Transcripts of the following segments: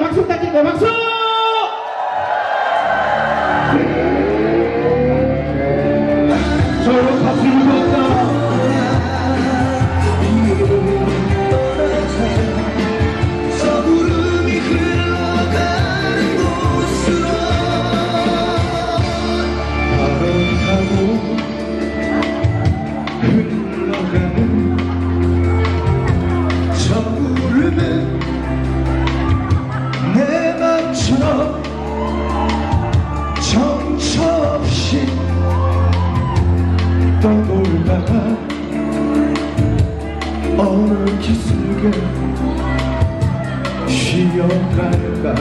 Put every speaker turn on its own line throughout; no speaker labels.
부탁드립니
쉬어갈까?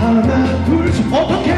하나 둘셋. 어떻게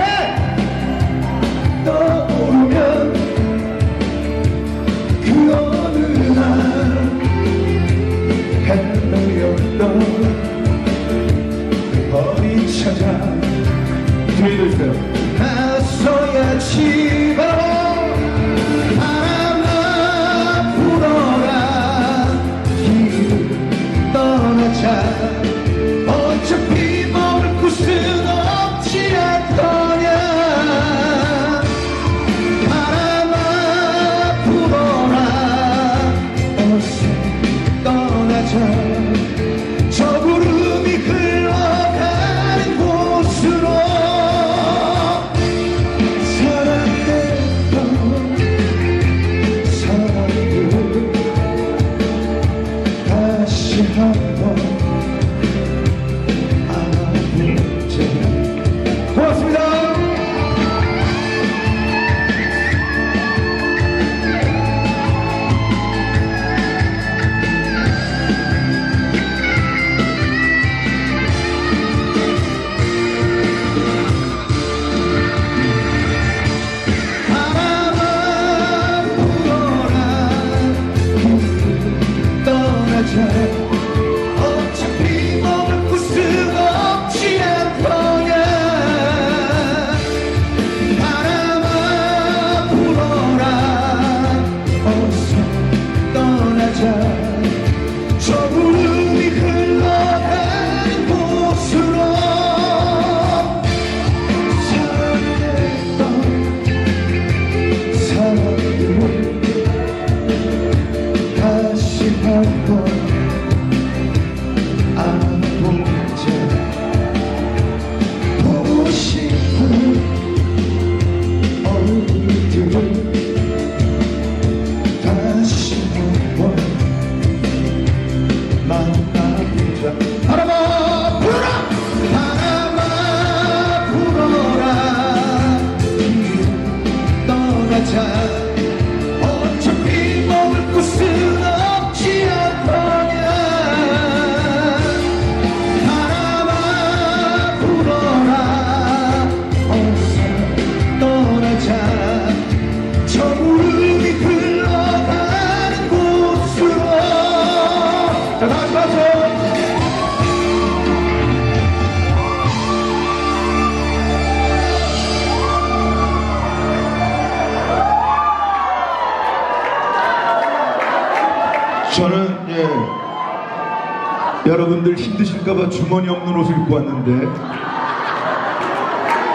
여러분들 힘드실까봐 주머니 없는 옷을 입고 왔는데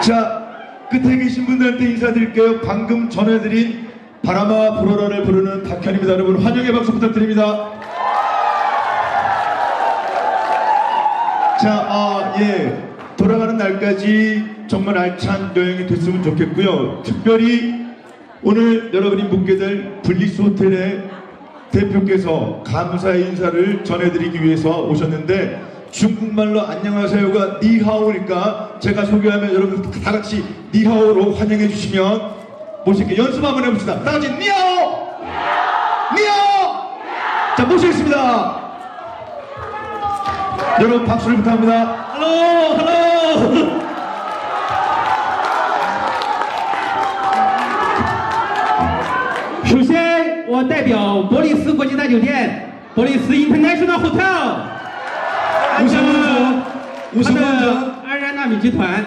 자 끝에 계신 분들한테 인사드릴게요. 방금 전해드린 바람아 불어라를 부르는 박현입니다. 여러분 환영의 박수 부탁드립니다. 자, 아, 예. 돌아가는 날까지 정말 알찬 여행이 됐으면 좋겠고요. 특별히 오늘 여러분이 묵게 될 블리스 호텔의 대표께서 감사의 인사를 전해드리기 위해서 오셨는데 중국말로 안녕하세요가 니하오니까 제가 소개하면 여러분 다 같이 니하오로 환영해 주시면 모실게 연습 한번 해봅시다. 다 같이 니하오! 니하오! 자, 모시겠습니다. 여러분 박수를 부탁합니다.
Hello. 首我代表伯利斯国际大酒店，伯利斯 International Hotel，
우선 먼저
他
우선
的
먼저
安然纳米集团，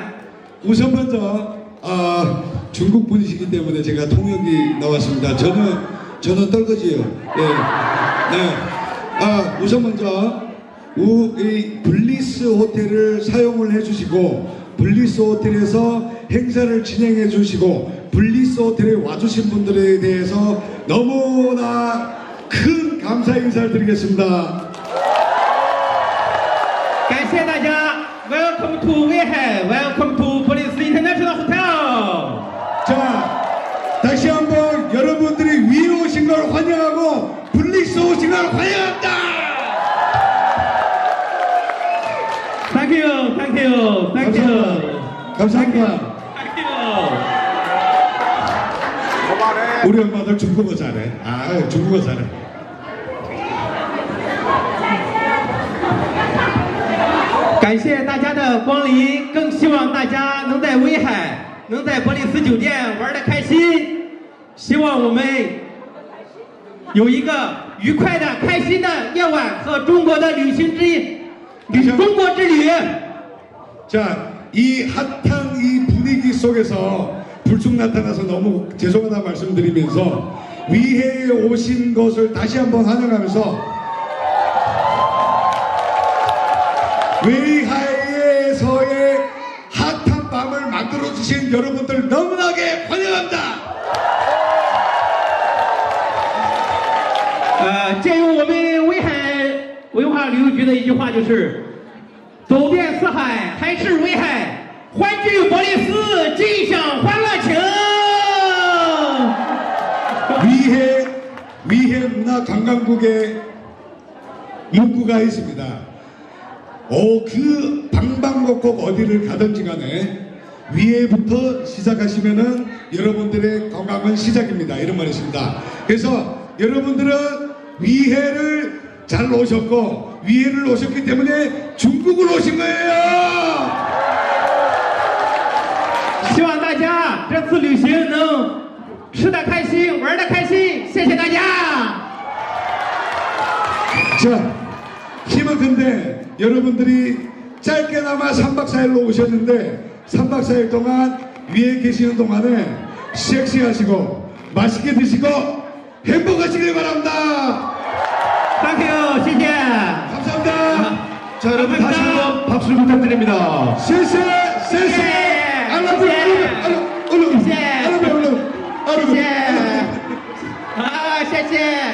우선 먼저 어, 주
중국 분이시기 때문에 제가 통역이 나왔습니다. 저는 저는 떨거지예요. 네. 네. 아 우선 먼저 우, 이 블리스 호텔을 사용을 해주시고 블리스호텔에서 행사를 진행해 주시고 블리스호텔에 와주신 분들에 대해서 너무나 큰 감사 인사를 드리겠습니다.
감사합니다. Welcome to Wehe. Welcome to Police International Hotel.
자, 다시 한번 여러분들이 위로 오신 걸 환영하고 블리스 오신 걸 환영합니다.
Thank you. Thank you, Thank you,
감사합니다.
Thank you。
우리 엄마들 중국어 잘해. 아, 중국어 잘해.
感谢大家的光临，更希望大家能在威海，能在伯利斯酒店玩的开心。希望我们有一个愉快的、开心的夜晚和中国的旅行之旅中国之旅。
자, 이 핫한 이 분위기 속에서 불쑥 나타나서 너무 죄송하다 말씀드리면서 위해에 오신 것을 다시 한번 환영하면서 웨이하이에서의 핫한 밤을 만들어 주신 여러분들 너무나게 환영합니다.
呃，借用我们威海文化旅游局的一句话，就是“ 走遍四海还是威海，欢聚伯利斯，尽享欢乐情”。
위해 위해 문화 관광국의 문구가 있습니다. 어, 그 방방곡곡 어디를 가든지 간에 위에부터 시작하시면은 여러분들의 관광은 시작입니다. 이런 말이 있습니다. 그래서 여러분들은 위해를 잘 오셨고 위해를 오셨기 때문에 중국을 오신 거예요.
希望大家这次旅行能吃的开心，玩的开心。谢谢大家。
자, 힘은 근데 여러분들이 짧게나마 3박 4일로 오셨는데 3박 4일 동안 위에 계시는 동안에 섹시하시고 맛있게 드시고 행복하시길 바랍니다.
자 여러분 다시 한번 박수 부탁드립니다.
세세. 세세. 알라뷰 알라뷰 알라뷰 알라뷰 알라뷰 알라뷰
아 세세.